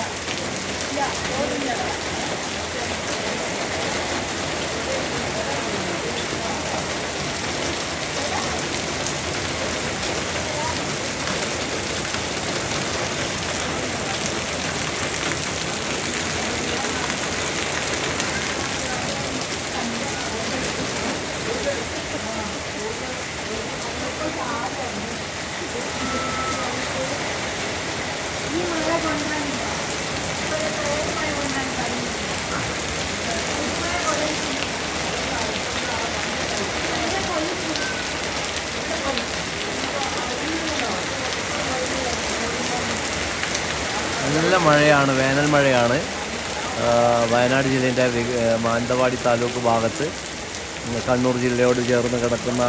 いや、終わるんじゃない？നല്ല മഴയാണ് വേനൽ മഴയാണ്. വയനാട് ജില്ലേന്റെ മാനന്തവാടി താലൂക്ക് ഭാഗത്ത് കണ്ണൂർ ജില്ലയോട് ചേർന്ന് കിടക്കുന്ന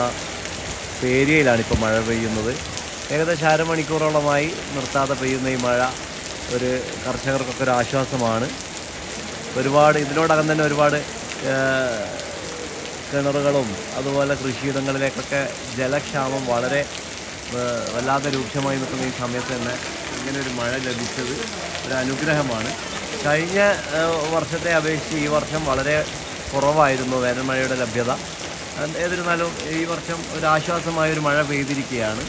ഏരിയയിലാണ് ഇപ്പോൾ മഴ പെയ്യുന്നത്. ഏകദേശം അരമണിക്കൂറോളമായി നിർത്താതെ പെയ്യുന്ന ഈ മഴ ഒരു കർഷകർക്കൊക്കെ ഒരു ആശ്വാസമാണ്. ഒരുപാട് ഇതിനോടകം തന്നെ ഒരുപാട് കിണറുകളും അതുപോലെ കൃഷിയിടങ്ങളിലേക്കൊക്കെ ജലക്ഷാമം വളരെ വല്ലാതെ രൂക്ഷമായി നിൽക്കുന്ന ഈ സമയത്ത് തന്നെ ഇങ്ങനെ ഒരു മഴ ലഭിച്ചത് ഒരു അനുഗ്രഹമാണ് കഴിഞ്ഞ വർഷത്തെ അപേക്ഷിച്ച് ഈ വർഷം വളരെ കുറവായിരുന്നു വേനൽമഴയുടെ ലഭ്യത. ഏതിരുന്നാലും ഈ വർഷം ഒരു ആശ്വാസമായ ഒരു മഴ പെയ്തിരിക്കുകയാണ്.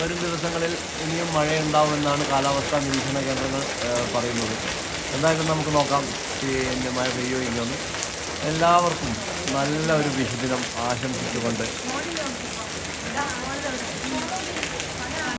വരും ദിവസങ്ങളിൽ ഇനിയും മഴയുണ്ടാവുമെന്നാണ് കാലാവസ്ഥാ നിരീക്ഷണ കേന്ദ്രങ്ങൾ പറയുന്നത്. എന്തായാലും നമുക്ക് നോക്കാം പിന്നെ മഴ പെയ്യോ ഇല്ലയോന്ന്. എല്ലാവർക്കും നല്ല ഒരു വിഷുദിനം ആശംസിച്ചുകൊണ്ട്